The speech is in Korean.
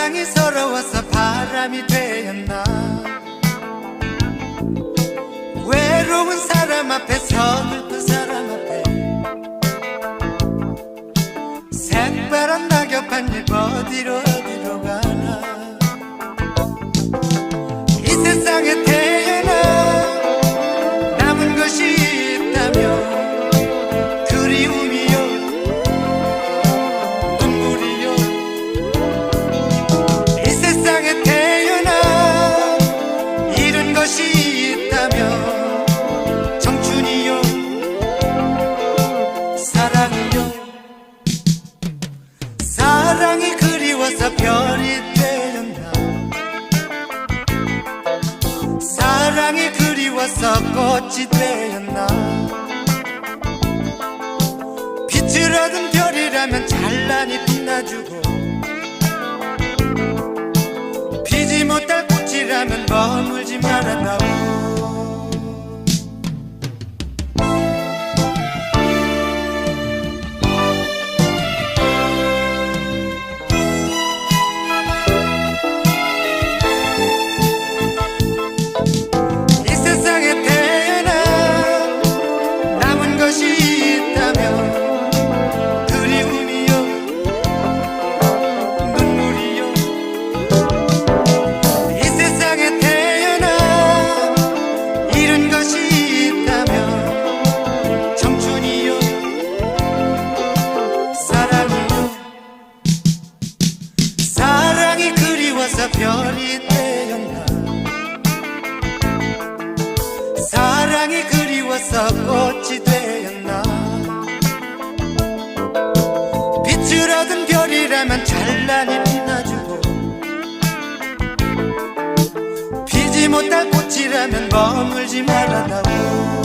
사랑이 서러워서 바람이 되었나? 외로운 사람 앞에 서글픈 사람 앞에 낙엽한 입 어디로 어디로 사랑이 그리워서 별이 되었나? 사랑이 그리워서 꽃이 되었나? 빛을 얻은 별이라면 찬란히 빛나주고 피지 못할 꽃이라면 머물지 말았다 별이 되었나 사랑이 그리워서 꽃이 되었나? 빛을 얻은 별이라면 찬란히 빛나주고 피지 못할 꽃이라면 머물지 말아다오